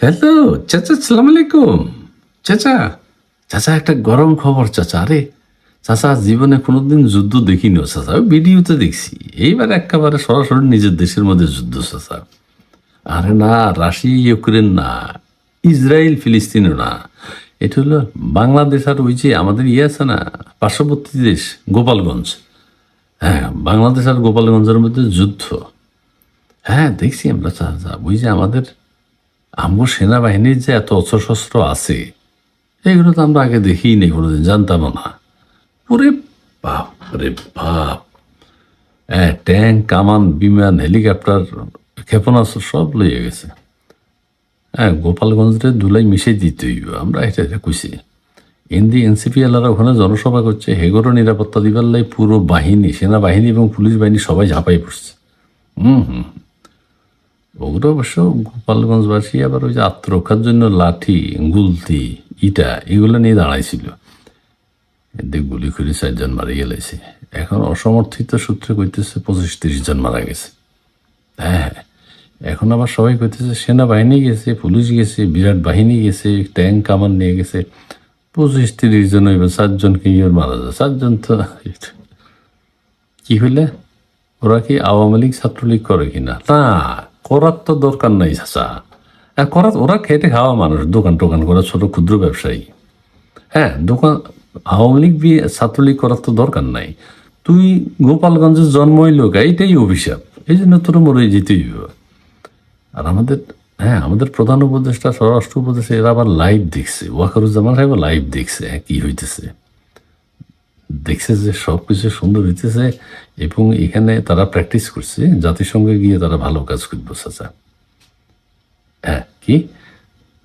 Hello চাচা সালাম আলাইকুম চাচা চাচা একটা গরম খবর চাচা আরে। চাচা জীবনে কোনোদিন যুদ্ধ দেখিনি চাচা ভিডিওতে দেখছি। এইবার একেবারে সরাসরি নিজের দেশের মধ্যে যুদ্ধ চাচা আরে না, রাশিয়া, ইউক্রেন না, ইসরায়েল, ফিলিস্তিনও না। এটা হলো বাংলাদেশ আর ওই যে আমাদের ইয়ে আছে না, পার্শ্ববর্তী দেশ, গোপালগঞ্জ। হ্যাঁ বাংলাদেশ আর গোপালগঞ্জের মধ্যে যুদ্ধ। হ্যাঁ দেখছি আমরা চাচা ওই যে আমাদের আমগো সেনাবাহিনীর যে এত অস্ত্রশস্ত্র আছে, এগুলো তো আমরা আগে দেখিই নেই কোনোদিন জানতামও না। ওরে বাপ রে বাপ। হ্যাঁ ট্যাঙ্ক, কামান, বিমান, হেলিকপ্টার, ক্ষেপণাস্ত্র সব লইয়ে গেছে। হ্যাঁ গোপালগঞ্জের ধুলাই মিশে দিতে হইব, আমরা এটা এটা কইছি। এনডি, এনসিপি এলারা ওখানে জনসভা করছে হেগরও নিরাপত্তা দিবার লাই পুরো বাহিনী, সেনাবাহিনী এবং পুলিশ বাহিনী সবাই ঝাঁপাই পড়ছে। হুম হুম। ওগুলো অবশ্য গোপালগঞ্জবাসী আবার ওই যে আত্মরক্ষার জন্য লাঠি, গুলতি, ইটা এগুলো নিয়ে দাঁড়াইছিল। এদের গুলি করে চারজন মারা গেলেছে এখন অসমর্থিত সূত্রে কইতেছে পঁচিশ তিরিশ জন মারা গেছে। হ্যাঁ হ্যাঁ। এখন আবার সবাই কইতেছে সেনাবাহিনী গেছে, পুলিশ গেছে, বিরাট বাহিনী গেছে, ট্যাঙ্ক কামান নিয়ে গেছে। পঁচিশ তিরিশ জন হইবে চারজন কি ইয়ে মারা যায়। চারজন তো কি হইলে? ওরা কি আওয়ামী লীগ ছাত্রলীগ করে কিনা? না। করার তো দরকার নাই, চাচা। আর করার, ওরা খেটে খাওয়া মানুষ, দোকান টোকান করা ছোট ক্ষুদ্র ব্যবসায়ী। হ্যাঁ দোকান, আওয়ামী লীগ বিয়ে ছাত্রলীগ করার তো দরকার নাই। তুই গোপালগঞ্জের জন্ম হইল, এইটাই অভিশাপ। এই জন্য তোর মরে যেতেই। আর আমাদের হ্যাঁ আমাদের প্রধান উপদেষ্টা, স্বরাষ্ট্র উপদেষ্টা, এরা আবার লাইভ দেখছে। ওয়াকারুজ্জামান সাহেব লাইভ দেখছে হ্যাঁ কি হইতেছে। দেখছে যে সব কিছু সুন্দর হইতেছে এবং এখানে তারা প্র্যাকটিস করছে, জাতিসংঘে গিয়ে তারা ভালো কাজ করবে চাচা হ্যাঁ কি?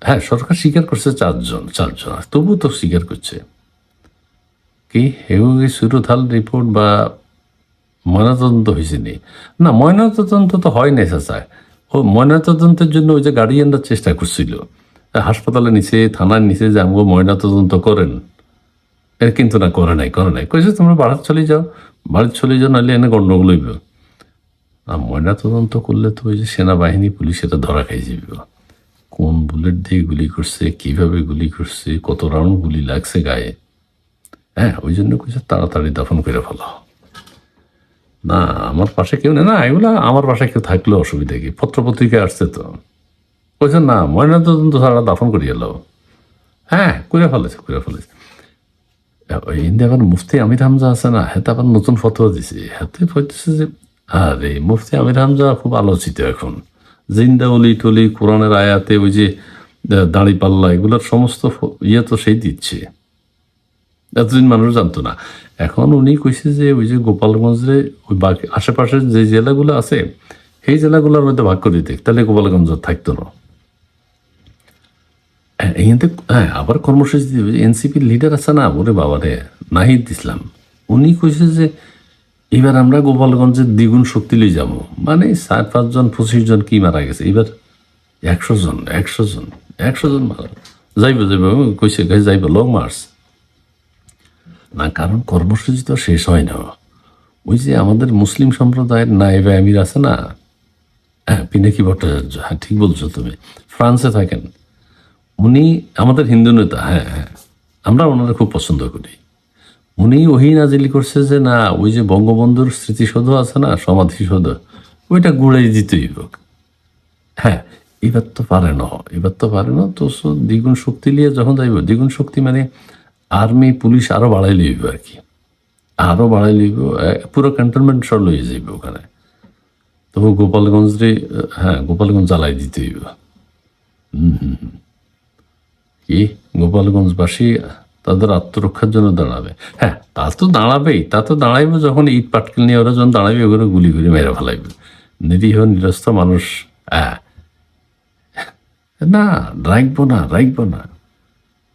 হ্যাঁ সরকার স্বীকার করছে চারজন চারজন। তবু তো স্বীকার করছে। কি? হেউ সুরথাল রিপোর্ট বা ময়নাতদন্ত হয়েছে নি? না, ময়নাতদন্ত তো হয় নাই, চাচা। ও ময়নাতদন্তের জন্য ওই যে গার্ডিয়ানরা চেষ্টা করছিল। হাসপাতালে নিচে, থানার নিচে যে আমগো ময়নাতদন্ত করেন। কিন্তু না করে নাই করে নাই। কইছে, তোমরা বাড়ার চলে যাও বাড়ির চলে যাও, নাহলে এনে গন্ডগোল হইব। আর ময়না তদন্ত করলে তো ওই যে সেনাবাহিনী, পুলিশ এটা ধরা খাই যাবে কোন বুলেট দিয়ে গুলি করছে, কীভাবে গুলি করছে, কত রাউন্ড গুলি লাগছে গায়ে? হ্যাঁ ওই জন্য কইছে, তাড়াতাড়ি দাফন করে ফেলো। না, আমার পাশে কেউ নেই। না, এগুলা আমার পাশে কেউ থাকলেও অসুবিধা কি? পত্র পত্রিকায় আসছে তো। কইছে, না, ময়না তদন্ত ছাড়া দাফন করিয়ে এলো হ্যাঁ করে ফেলেছে করে ফেলেছে। ইন্ডিয়া আবার মুফতি আমির হামজা আছে না হেতে আবার নতুন ফতোয়া দিছে হেতে বলতেছে যে আরে মুফতি আমির হামজা খুব আলোচিত এখন জিন্দা অলি টলি কোরআনের আয়াতে ওই যে দাড়ি পাল্লা এগুলোর সমস্ত ইয়ে তো সেই দিচ্ছে এতদিন মানুষ জানতো না এখন উনি কইছে যে ওই যে গোপালগঞ্জে ওই বাকি আশেপাশের যে জেলাগুলো আছে সেই জেলাগুলোর মধ্যে ভাগ করে দিক তাহলে গোপালগঞ্জ থাকতো না হ্যাঁ, এখানে হ্যাঁ আবার কর্মসূচি দিবে। এনসিপির লিডার আছে না? ওরে বাবারে নাহিদ ইসলাম। উনি কইছে যে এবার আমরা গোপালগঞ্জের দ্বিগুণ শক্তি লই যাব। মানে চার পাঁচজন পঁচিশ জন কি মারা গেছে? এবার একশো জন একশো জন একশো জন মারা যাইব যাইব কইছে কইছে যাইব লং মার্চ না কারণ কর্মসূচি তো শেষ হয় না। ওই যে আমাদের মুসলিম সম্প্রদায়ের নায়েবে আমির আছে না? হ্যাঁ পিনাকি ভট্টাচার্য। হ্যাঁ ঠিক বলছো তুমি। ফ্রান্সে থাকেন। উনি আমাদের হিন্দু নেতা হ্যাঁ হ্যাঁ আমরা ওনারা খুব পছন্দ করি। উনি ওহি নাজিলি করছে যে, না, ওই যে বঙ্গবন্ধুর স্মৃতিসৌধ আছে না, সমাধিসৌধ, ওইটা গুড়াই দিতেই হোক। হ্যাঁ এবার তো পারে না, এবার তো পারে না, তো দ্বিগুণ শক্তি নিয়ে যখন যাইব, দ্বিগুণ শক্তি মানে আর্মি, পুলিশ আরও বাড়াই লইব আর কি। আরও বাড়াই লইব পুরো ক্যান্টনমেন্ট সব লইয়ে যাইব ওখানে। তবু গোপালগঞ্জে হ্যাঁ গোপালগঞ্জ জ্বালাই দিতে হইব। কি? গোপালগঞ্জবাসী তাদের আত্মরক্ষার জন্য দাঁড়াবে। হ্যাঁ তা তো দাঁড়াবেই। তা তো দাঁড়াইবে যখন ইট পাটকেল নিয়ে ওরা যখন দাঁড়াবে, ওগুলো গুলি করে মেরে ফেলাইবে। নিরীহ, নিরস্ত মানুষ হ্যাঁ। না, রাখব না রাখব না।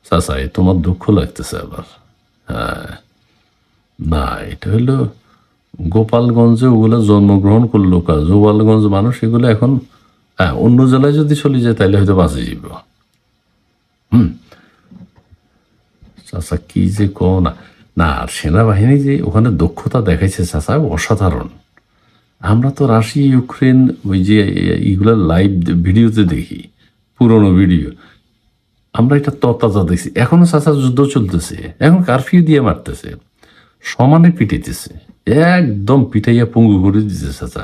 চাচা তোমার দুঃখ লাগতেছে আবার। হ্যাঁ। না, এটা হলো গোপালগঞ্জে ওগুলো জন্মগ্রহণ করল কাজ গোপালগঞ্জ মানুষ এগুলো এখন হ্যাঁ অন্য জেলায় যদি চলে যায়, তাহলে হয়তো বাঁচে যাব চাচা কি যে কো না না আর সেনাবাহিনী যে ওখানে দক্ষতা দেখাইছে চাচা অসাধারণ আমরা তো রাশিয়া, ইউক্রেন, ওই যে এইগুলো লাইভ ভিডিওতে দেখি। পুরনো ভিডিও। আমরা এটা ততাজা দেখছি। এখনও চাচা যুদ্ধ চলতেছে। এখন কারফিউ দিয়ে মারতেছে। সমানে পিটাইতেছে। একদম পিটাইয়া পঙ্গু করে দিতেছে চাচা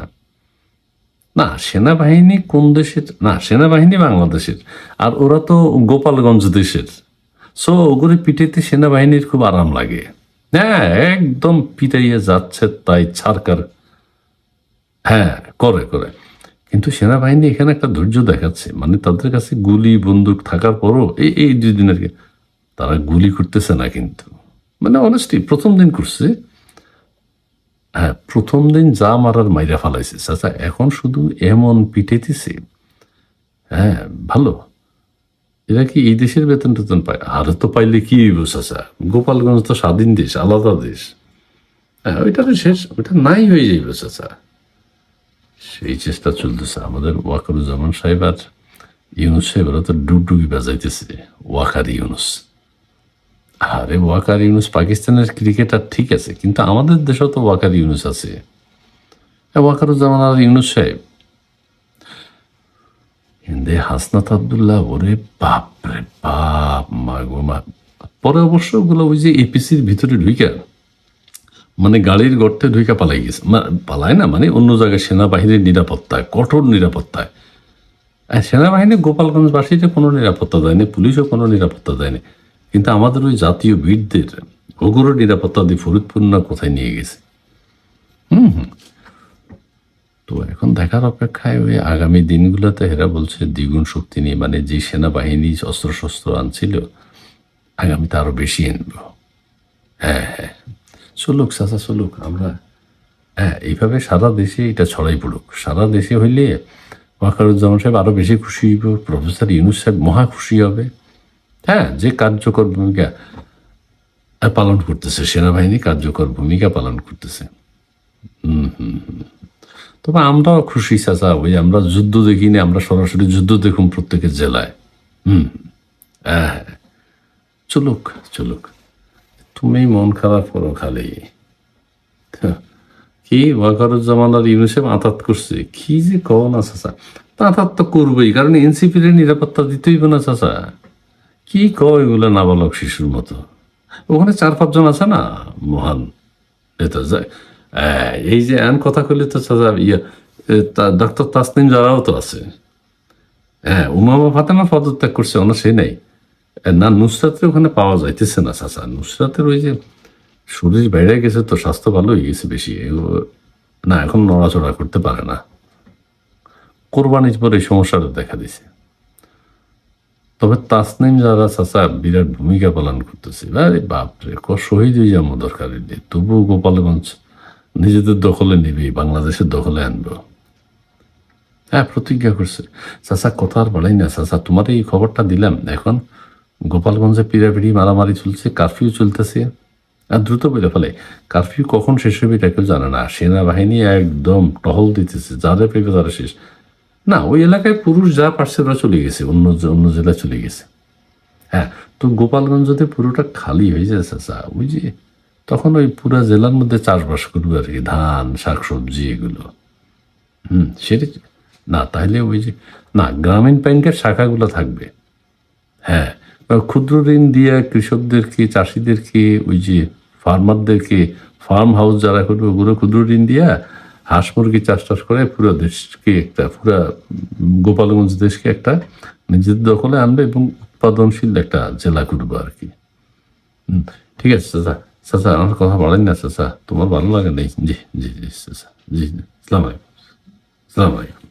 না, সেনাবাহিনী কোন দেশের? না, সেনাবাহিনী বাংলাদেশের। আর ওরা তো গোপালগঞ্জ দেশের। সো ওগুলো পিটাইতে সেনাবাহিনীর খুব আরাম লাগে। হ্যাঁ একদম পিটাইয়া যাচ্ছে তাই ছাড়কার হ্যাঁ করে করে। কিন্তু সেনাবাহিনী এখানে একটা ধৈর্য দেখাচ্ছে। মানে তাদের কাছে গুলি, বন্দুক থাকার পরও এই এই দুই দিনের তারা গুলি করতেছে না কিন্তু। মানে অনেস্টলি প্রথম দিন করছে। হ্যাঁ প্রথম দিন যা মারার মাইরা ফালাইছে। চাচা, এখন শুধু এমন পিটেতেছে হ্যাঁ ভালো। এরা কি এই দেশের বেতন টেতন পায়? আর তো পাইলে কি চাচা? গোপালগঞ্জ তো স্বাধীন দেশ, আলাদা দেশ। হ্যাঁ ওইটা তো শেষ, ওইটা নাই হয়ে যাইবে চাচা। সেই চেষ্টা চলতেছে। আমাদের ওয়াকারুজ্জামান সাহেব আর ইউনুস সাহেব ওরা তো ডুবডুবি বাজাইতেছে। ওয়াকার ইউনুস। আরে ওয়াকার ইউনুস পাকিস্তানের ক্রিকেটার ঠিক আছে, কিন্তু আমাদের দেশেও তো ওয়াকার ইউনুস আছে। ওয়াকারুজ্জামান আর ইউনুস সাহেব। হিন্দে হাসনাত আবদুল্লাহ, ওরে বাপ রে বাপ, মা গো মা। পরে অবশ্য ওগুলো ওই যে এপিসির ভিতরে ঢুইকা মানে গাড়ির গর্তে ঢুইকা পালাই গেছে। পালায় না? মানে অন্য জায়গায় সেনাবাহিনীর নিরাপত্তায়, কঠোর নিরাপত্তায়। সেনাবাহিনী গোপালগঞ্জবাসীরা কোনো নিরাপত্তা দেয়নি, পুলিশও কোনো নিরাপত্তা দেয়নি। কিন্তু আমাদের ওই জাতীয় বীরদের ওগুলো নিরাপত্তা দিয়ে ফরিদপুর না কোথায় নিয়ে গেছে? হুম হুম। তো এখন দেখার অপেক্ষায় ওই আগামী দিনগুলোতে হেরা বলছে, দ্বিগুণ শক্তি নিয়ে মানে যে সেনাবাহিনী অস্ত্র শস্ত্র আনছিল, আগামীতে আরও বেশি আনব। হ্যাঁ হ্যাঁ। চলুক চাচা, চলুক, আমরা হ্যাঁ এইভাবে সারা দেশে এটা ছড়াই পড়ুক। সারা দেশে হইলে ওয়াকারুজ্জামান সাহেব আরও বেশি খুশি হইব, প্রফেসর ইউনুস সাহেব মহা খুশি হবে। হ্যাঁ যে কার্যকর ভূমিকা পালন করতেছে, সেনাবাহিনী কার্যকর ভূমিকা পালন করতেছে। হুম হুম হুম। তবে আমরাও খুশি, চাচা, ওই আমরা যুদ্ধ দেখিনি, আমরা সরাসরি যুদ্ধ দেখুন প্রত্যেকের জেলায়। হুম হ্যাঁ হ্যাঁ। চলুক চলুক। তুমি মন খারাপ করো খালি। কি ওয়াকারুজ্জামান আর ইউনিসেফ আতাত করছে? কি যে কও না চাচা। তা আতাত তো করবেই, কারণ এনসিপির নিরাপত্তা দিতেই না, চাচা। কি কও এগুলো নাবালক শিশুর মতো? ওখানে চার পাঁচজন আছে না, মহান? এটা যায়। এই যে এন কথা কইলে তো ইয়া ডক্টর তাসনিম যারাও তো আছে। হ্যাঁ উমামা ফাতেমা পদত্যাগ করছে, অন্য সে নেই। না, নুসরাতের ওখানে পাওয়া যাইতেছে না, চাচা। নুসরাতের ওই যে শরীর বেড়ে গেছে তো স্বাস্থ্য ভালো হয়ে গেছে বেশি। না, এখন নড়াচড়া করতে পারে না। কোরবানির পরে এই সমস্যাটা দেখা দিছে। তবে তাসনিম যারা চাচা বিরাট ভূমিকা পালন করতেছে, আরে বাপরে, ক শহীদ হয়ে যাব দরকার নেই তবুও গোপালগঞ্জ নিজেদের দখলে নিবি, বাংলাদেশের দখলে আনব। হ্যাঁ প্রতিজ্ঞা করছে। চাচা, কথা আর বাড়াই না। চাচা তোমার এই খবরটা দিলাম। এখন গোপালগঞ্জে পিড়াপিড়ি, মারামারি চলছে, কারফিউ চলতেছে। আর দ্রুত বেড়ে ফেলে, কারফিউ কখন শেষ হবে এটা কেউ জানে না। সেনাবাহিনী একদম টহল দিতেছে যাদের পেবে তারা শেষ। না, ওই এলাকায় পুরুষ যা পারছে ওরা চলে গেছে, অন্য অন্য জেলায় চলে গেছে। হ্যাঁ তো গোপালগঞ্জতে পুরোটা খালি হয়ে যায় চাচা, ওই যে তখন ওই পুরা জেলার মধ্যে চাষবাস করবে আর কি, ধান, শাকসবজি এগুলো। হুম, সেটা না, তাহলে ওই যে, না, গ্রামীণ ব্যাংকের শাখাগুলো থাকবে। হ্যাঁ ক্ষুদ্র ঋণ দিয়ে কৃষকদেরকে চাষিদেরকে ওই যে ফার্মারদেরকে ফার্ম হাউস যারা করবে, ওগুলো ক্ষুদ্র ঋণ দিয়া হাঁস মুরগি চাষ টাস করে পুরো দেশকে একটা, পুরো গোপালগঞ্জ দেশকে একটা নিজেদের দখলে আনবে এবং উৎপাদনশীল একটা জেলা করব আর কি। ঠিক আছে চাচা। চাচা, আমার কথা বলেন না চাচা। তোমার ভালো লাগে নেই। জি জি জি, চাচা। জি। আসসালামু আলাইকুম। সালাম আলাইকুম।